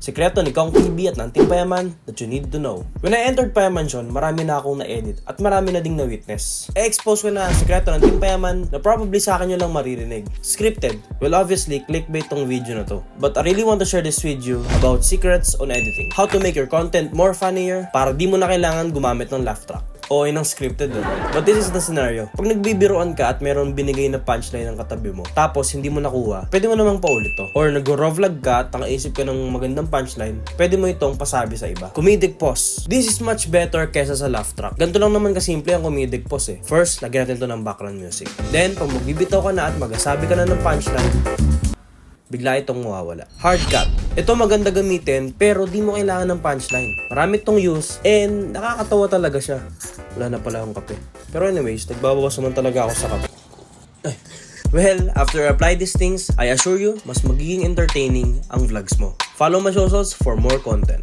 Sekreto ni Kong TV at ng Team Payaman that you need to know. When I entered Payamansion, marami na akong na-edit at marami na ding na-witness. E-expose ko na ang sekreto ng Team Payaman na probably sa akin nyo lang maririnig. Scripted. Well, obviously, clickbait tong video na to. But I really want to share this you about secrets on editing. How to make your content more funnier para di mo na kailangan gumamit ng laugh track o ng scripted doon. But this is the scenario. Pag nagbibiroan ka at meron binigay na punchline ng katabi mo, tapos hindi mo nakuha, pwede mo namang paulit to. Or nag-raw vlog ka at nakaisip ka ng magandang punchline, pwede mo itong pasabi sa iba. Comedic pause. This is much better kesa sa laugh track. Ganito lang naman kasimple ang comedic pause eh. First, lagyan natin to ng background music. Then, pag magbibitaw ka na at magasabi ka na ng punchline, bigla itong mawawala. Hard cut. Ito maganda gamitin pero di mo kailangan ng punchline. Marami itong use and nakakatawa talaga siya. Wala na pala akong kape. Pero anyways, nagbabawas naman talaga ako sa kape. Ay. Well, after apply these things, I assure you, mas magiging entertaining ang vlogs mo. Follow my socials for more content.